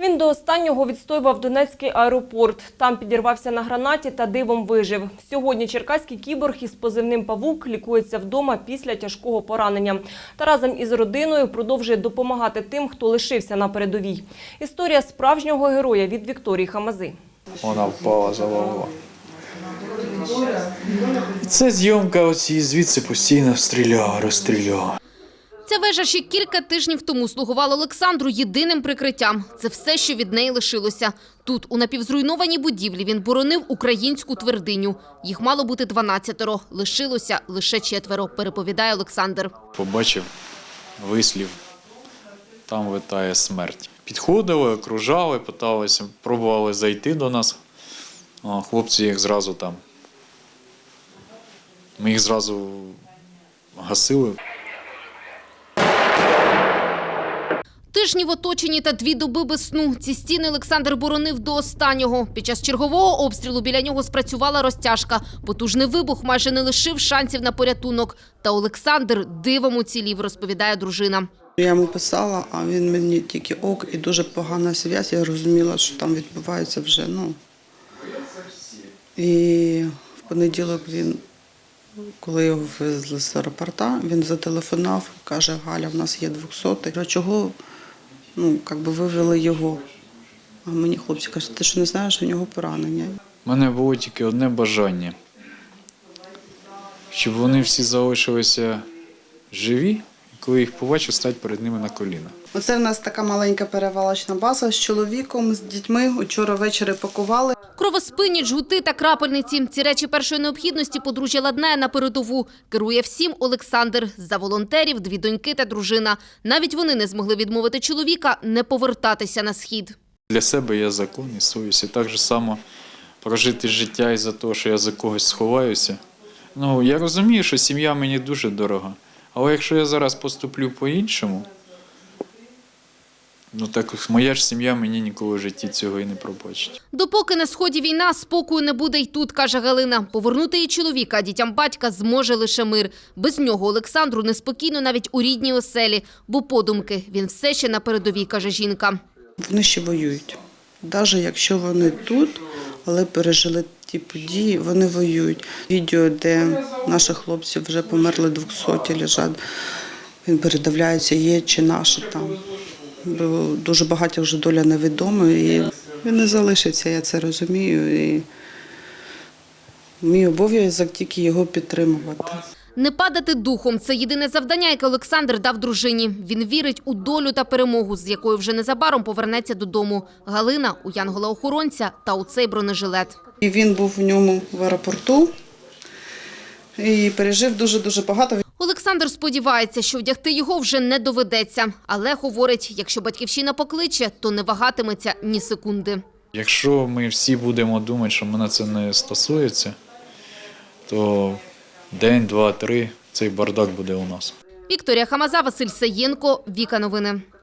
Він до останнього відстоював Донецький аеропорт. Там підірвався на гранаті та дивом вижив. Сьогодні черкаський кіборг із позивним «Павук» лікується вдома після тяжкого поранення. Та разом із родиною продовжує допомагати тим, хто лишився на передовій. Історія справжнього героя від Вікторії Хамази. Вона впала, завалила. Це зйомка оці звідси постійно стріляла, розстріляла. Ця вежа ще кілька тижнів тому слугувала Олександру єдиним прикриттям. Це все, що від неї лишилося. Тут, у напівзруйнованій будівлі, він боронив українську твердиню. Їх мало бути 12-ро, лишилося лише четверо, переповідає Олександр. Побачив вислів, там витає смерть. Підходили, окружали, питалися, пробували зайти до нас. Хлопці їх зразу там. Ми їх зразу гасили. Тижні в оточенні та дві доби без сну. Ці стіни Олександр боронив до останнього. Під час чергового обстрілу біля нього спрацювала розтяжка. Потужний вибух майже не лишив шансів на порятунок. Та Олександр дивом уцілів, розповідає дружина. Я йому писала, а він мені тільки ок і дуже погана зв'язь. Я розуміла, що там відбувається вже. Ну. І в понеділок він, коли його вивезли з аеропорта, він зателефонував, каже, Галя, в нас є 200. Я чого ну, як би вивели його? А мені хлопці кажуть, ти що не знаєш, у нього поранення. У мене було тільки одне бажання, щоб вони всі залишилися живі, і коли їх побачу, стати перед ними на коліна. Оце в нас така маленька перевалочна база з чоловіком, з дітьми. Учора ввечері пакували. Кровоспинні, жгути та крапельниці. Ці речі першої необхідності подружжя ладнає на передову. Керує всім Олександр. За волонтерів дві доньки та дружина. Навіть вони не змогли відмовити чоловіка не повертатися на схід. Для себе я закон і совість. І так же само прожити життя із-за того, що я за когось сховаюся. Ну, я розумію, що сім'я мені дуже дорога. Але якщо я зараз поступлю по-іншому, ну так моя ж сім'я мені ніколи в житті цього і не пробачить. Допоки на сході війна, спокою не буде й тут, каже Галина. Повернути її чоловіка, а дітям батька зможе лише мир. Без нього Олександру неспокійно навіть у рідній оселі, бо подумки він все ще на передовій, каже жінка. Вони ще воюють. Навіть якщо вони тут, але пережили ті події, вони воюють. Відео, де наші хлопці вже померли 200 лежать, він передивляється, є чи наші там. Бо дуже багато вже доля невідома, і він не залишиться, я це розумію. І мій обов'язок тільки його підтримувати. Не падати духом – це єдине завдання, яке Олександр дав дружині. Він вірить у долю та перемогу, з якою вже незабаром повернеться додому. Галина – у Янгола-охоронця та у цей бронежилет. І він був в ньому в аеропорту і пережив дуже-дуже багато. Олександр сподівається, що вдягти його вже не доведеться. Але говорить, якщо батьківщина покличе, то не вагатиметься ні секунди. Якщо ми всі будемо думати, що мене це не стосується, то день, два, три цей бардак буде у нас. Вікторія Хамаза, Василь Саєнко, Віка Новини.